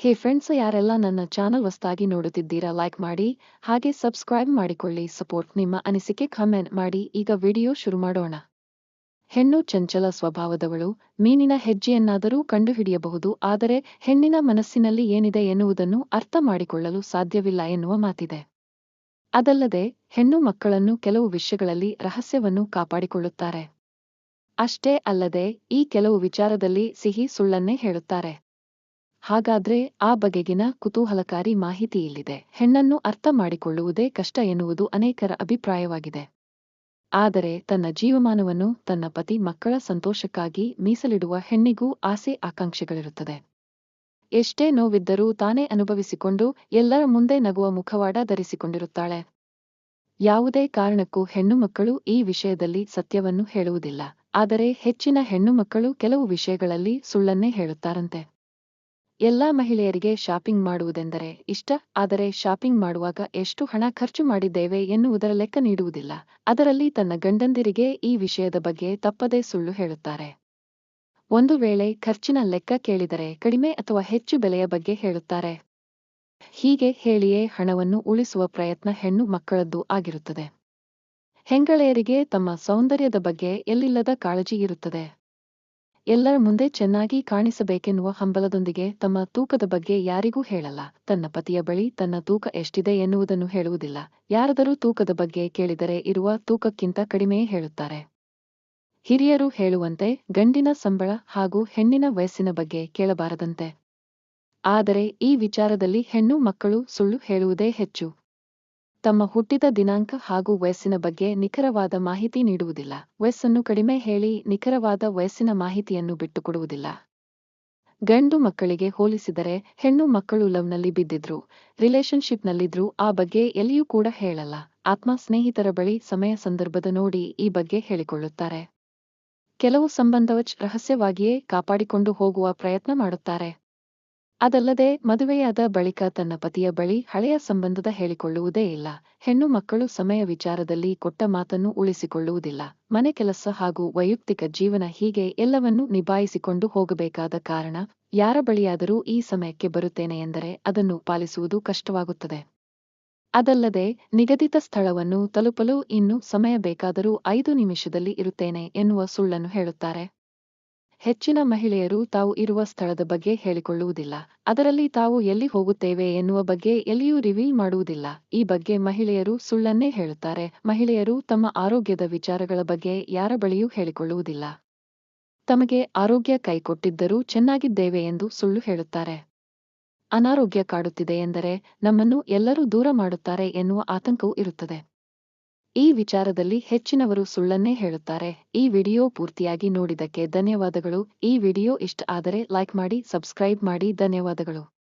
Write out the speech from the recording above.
ಹೇ friends ಯಾರೆಲ್ಲ ನನ್ನ channel ಹೊಸದಾಗಿ ನೋಡುತ್ತಿದ್ದೀರಾ ಲೈಕ್ ಮಾಡಿ, ಹಾಗೆ ಸಬ್ಸ್ಕ್ರೈಬ್ ಮಾಡಿಕೊಳ್ಳಿ ಸಪೋರ್ಟ್ ನಿಮ್ಮ ಅನಿಸಿಕೆ ಕಮೆಂಟ್ ಮಾಡಿ, ಈಗ ವಿಡಿಯೋ ಶುರು ಮಾಡೋಣ. ಹೆಣ್ಣು ಚಂಚಲ ಸ್ವಭಾವದವಳು, ಮೀನಿನ ಹೆಜ್ಜೆಯನ್ನಾದರೂ ಕಂಡುಹಿಡಿಯಬಹುದು, ಆದರೆ ಹೆಣ್ಣಿನ ಮನಸ್ಸಿನಲ್ಲಿ ಏನಿದೆ ಎನ್ನುವುದನ್ನು ಅರ್ಥ ಮಾಡಿಕೊಳ್ಳಲು ಸಾಧ್ಯವಿಲ್ಲ ಎನ್ನುವ ಮಾತಿದೆ. ಅದಲ್ಲದೆ, ಹೆಣ್ಣು ಮಕ್ಕಳನ್ನು ಕೆಲವು ವಿಷಯಗಳಲ್ಲಿ ರಹಸ್ಯವನ್ನು ಕಾಪಾಡಿಕೊಳ್ಳುತ್ತಾರೆ. ಅಷ್ಟೇ ಅಲ್ಲದೆ, ಈ ಕೆಲವು ವಿಚಾರದಲ್ಲಿ ಸಿಹಿ ಸುಳ್ಳನ್ನೇ ಹೇಳುತ್ತಾರೆ. ಹಾಗಾದ್ರೆ ಆ ಬಗೆಗಿನ ಕುತೂಹಲಕಾರಿ ಮಾಹಿತಿ ಇಲ್ಲಿದೆ. ಹೆಣ್ಣನ್ನು ಅರ್ಥ ಮಾಡಿಕೊಳ್ಳುವುದೇ ಕಷ್ಟ ಎನ್ನುವುದು ಅನೇಕರ ಅಭಿಪ್ರಾಯವಾಗಿದೆ. ಆದರೆ ತನ್ನ ಜೀವಮಾನವನ್ನು ತನ್ನ ಪತಿ ಮಕ್ಕಳ ಸಂತೋಷಕ್ಕಾಗಿ ಮೀಸಲಿಡುವ ಹೆಣ್ಣಿಗೂ ಆಸೆ ಆಕಾಂಕ್ಷೆಗಳಿರುತ್ತದೆ. ಎಷ್ಟೇ ನೋವಿದ್ದರೂ ತಾನೇ ಅನುಭವಿಸಿಕೊಂಡು ಎಲ್ಲರ ಮುಂದೆ ನಗುವ ಮುಖವಾಡ ಧರಿಸಿಕೊಂಡಿರುತ್ತಾಳೆ. ಯಾವುದೇ ಕಾರಣಕ್ಕೂ ಹೆಣ್ಣು ಮಕ್ಕಳು ಈ ವಿಷಯದಲ್ಲಿ ಸತ್ಯವನ್ನು ಹೇಳುವುದಿಲ್ಲ. ಆದರೆ ಹೆಚ್ಚಿನ ಹೆಣ್ಣು ಮಕ್ಕಳು ಕೆಲವು ವಿಷಯಗಳಲ್ಲಿ ಸುಳ್ಳನ್ನೇ ಹೇಳುತ್ತಾರಂತೆ. ಎಲ್ಲಾ ಮಹಿಳೆಯರಿಗೆ ಶಾಪಿಂಗ್ ಮಾಡುವುದೆಂದರೆ ಇಷ್ಟ, ಆದರೆ ಶಾಪಿಂಗ್ ಮಾಡುವಾಗ ಎಷ್ಟು ಹಣ ಖರ್ಚು ಮಾಡಿದ್ದೇವೆ ಎನ್ನುವುದರ ಲೆಕ್ಕ ನೀಡುವುದಿಲ್ಲ. ಅದರಲ್ಲಿ ತನ್ನ ಗಂಡಂದಿರಿಗೆ ಈ ವಿಷಯದ ಬಗ್ಗೆ ತಪ್ಪದೇ ಸುಳ್ಳು ಹೇಳುತ್ತಾರೆ. ಒಂದು ವೇಳೆ ಖರ್ಚಿನ ಲೆಕ್ಕ ಕೇಳಿದರೆ ಕಡಿಮೆ ಅಥವಾ ಹೆಚ್ಚು ಬೆಲೆಯ ಬಗ್ಗೆ ಹೇಳುತ್ತಾರೆ. ಹೀಗೆ ಹೇಳಿಯೇ ಹಣವನ್ನು ಉಳಿಸುವ ಪ್ರಯತ್ನ ಹೆಣ್ಣು ಮಕ್ಕಳದ್ದು ಆಗಿರುತ್ತದೆ. ಹೆಂಗಳೆಯರಿಗೆ ತಮ್ಮ ಸೌಂದರ್ಯದ ಬಗ್ಗೆ ಎಲ್ಲಿಲ್ಲದ ಕಾಳಜಿ ಇರುತ್ತದೆ. ಎಲ್ಲರ ಮುಂದೆ ಚೆನ್ನಾಗಿ ಕಾಣಿಸಬೇಕೆನ್ನುವ ಹಂಬಲದೊಂದಿಗೆ ತಮ್ಮ ತೂಕದ ಬಗ್ಗೆ ಯಾರಿಗೂ ಹೇಳಲ್ಲ. ತನ್ನ ಪತಿಯ ಬಳಿ ತನ್ನ ತೂಕ ಎಷ್ಟಿದೆ ಎನ್ನುವುದನ್ನು ಹೇಳುವುದಿಲ್ಲ. ಯಾರಾದರೂ ತೂಕದ ಬಗ್ಗೆ ಕೇಳಿದರೆ ಇರುವ ತೂಕಕ್ಕಿಂತ ಕಡಿಮೆಯೇ ಹೇಳುತ್ತಾರೆ. ಹಿರಿಯರು ಹೇಳುವಂತೆ ಗಂಡಿನ ಸಂಬಳ ಹಾಗೂ ಹೆಣ್ಣಿನ ವಯಸ್ಸಿನ ಬಗ್ಗೆ ಕೇಳಬಾರದಂತೆ. ಆದರೆ ಈ ವಿಚಾರದಲ್ಲಿ ಹೆಣ್ಣು ಮಕ್ಕಳು ಸುಳ್ಳು ಹೇಳುವುದೇ ಹೆಚ್ಚು. ತಮ್ಮ ಹುಟ್ಟಿದ ದಿನಾಂಕ ಹಾಗೂ ವಯಸ್ಸಿನ ಬಗ್ಗೆ ನಿಖರವಾದ ಮಾಹಿತಿ ನೀಡುವುದಿಲ್ಲ. ವಯಸ್ಸನ್ನು ಕಡಿಮೆ ಹೇಳಿ ನಿಖರವಾದ ವಯಸ್ಸಿನ ಮಾಹಿತಿಯನ್ನು ಬಿಟ್ಟುಕೊಡುವುದಿಲ್ಲ. ಗಂಡು ಮಕ್ಕಳಿಗೆ ಹೋಲಿಸಿದರೆ ಹೆಣ್ಣು ಮಕ್ಕಳು ಲವ್ನಲ್ಲಿ ಬಿದ್ದಿದ್ರು, ರಿಲೇಶನ್ಶಿಪ್ನಲ್ಲಿದ್ರು, ಆ ಬಗ್ಗೆ ಎಲ್ಲಿಯೂ ಕೂಡ ಹೇಳಲ್ಲ. ಆತ್ಮ ಸ್ನೇಹಿತರ ಬಳಿ ಸಮಯ ಸಂದರ್ಭದ ನೋಡಿ ಈ ಬಗ್ಗೆ ಹೇಳಿಕೊಳ್ಳುತ್ತಾರೆ. ಕೆಲವು ಸಂಬಂಧವಚ್ ರಹಸ್ಯವಾಗಿಯೇ ಕಾಪಾಡಿಕೊಂಡು ಹೋಗುವ ಪ್ರಯತ್ನ ಮಾಡುತ್ತಾರೆ. ಅದಲ್ಲದೆ ಮದುವೆಯಾದ ಬಳಿಕ ತನ್ನ ಪತಿಯ ಬಳಿ ಹಳೆಯ ಸಂಬಂಧದ ಹೇಳಿಕೊಳ್ಳುವುದೇ ಇಲ್ಲ. ಹೆಣ್ಣು ಮಕ್ಕಳು ಸಮಯ ವಿಚಾರದಲ್ಲಿ ಕೊಟ್ಟ ಮಾತನ್ನು ಉಳಿಸಿಕೊಳ್ಳುವುದಿಲ್ಲ. ಮನೆ ಕೆಲಸ ಹಾಗೂ ವೈಯಕ್ತಿಕ ಜೀವನ ಹೀಗೆ ಎಲ್ಲವನ್ನೂ ನಿಭಾಯಿಸಿಕೊಂಡು ಹೋಗಬೇಕಾದ ಕಾರಣ ಯಾರ ಬಳಿಯಾದರೂ ಈ ಸಮಯಕ್ಕೆ ಬರುತ್ತೇನೆ ಎಂದರೆ ಅದನ್ನು ಪಾಲಿಸುವುದು ಕಷ್ಟವಾಗುತ್ತದೆ. ಅದಲ್ಲದೆ ನಿಗದಿತ ಸ್ಥಳವನ್ನು ತಲುಪಲು ಇನ್ನು ಸಮಯ ಬೇಕಾದರೂ ಐದು ನಿಮಿಷದಲ್ಲಿ ಇರುತ್ತೇನೆ ಎನ್ನುವ ಸುಳ್ಳನ್ನು ಹೇಳುತ್ತಾರೆ. ಹೆಚ್ಚಿನ ಮಹಿಳೆಯರು ತಾವು ಇರುವ ಸ್ಥಳದ ಬಗ್ಗೆ ಹೇಳಿಕೊಳ್ಳುವುದಿಲ್ಲ. ಅದರಲ್ಲಿ ತಾವು ಎಲ್ಲಿ ಹೋಗುತ್ತೇವೆ ಎನ್ನುವ ಬಗ್ಗೆ ಎಲ್ಲಿಯೂ ರಿವೀಲ್ ಮಾಡುವುದಿಲ್ಲ. ಈ ಬಗ್ಗೆ ಮಹಿಳೆಯರು ಸುಳ್ಳನ್ನೇ ಹೇಳುತ್ತಾರೆ. ಮಹಿಳೆಯರು ತಮ್ಮ ಆರೋಗ್ಯದ ವಿಚಾರಗಳ ಬಗ್ಗೆ ಯಾರ ಬಳಿಯೂ ಹೇಳಿಕೊಳ್ಳುವುದಿಲ್ಲ. ತಮಗೆ ಆರೋಗ್ಯ ಕೈಕೊಟ್ಟಿದ್ದರೂ ಚೆನ್ನಾಗಿದ್ದೇವೆ ಎಂದು ಸುಳ್ಳು ಹೇಳುತ್ತಾರೆ. ಅನಾರೋಗ್ಯ ಕಾಡುತ್ತಿದೆ ಎಂದರೆ ನಮ್ಮನ್ನು ಎಲ್ಲರೂ ದೂರ ಮಾಡುತ್ತಾರೆ ಎನ್ನುವ ಆತಂಕವೂ ಇರುತ್ತದೆ. ಈ ವಿಚಾರದಲ್ಲಿ ಹೆಚ್ಚಿನವರು ಸುಳ್ಳನ್ನೇ ಹೇಳುತ್ತಾರೆ. ಈ ವಿಡಿಯೋ ಪೂರ್ತಿಯಾಗಿ ನೋಡಿದಕ್ಕೆ ಧನ್ಯವಾದಗಳು. ಈ ವಿಡಿಯೋ ಇಷ್ಟ ಆದರೆ ಲೈಕ್ ಮಾಡಿ, ಸಬ್ಸ್ಕ್ರೈಬ್ ಮಾಡಿ. ಧನ್ಯವಾದಗಳು.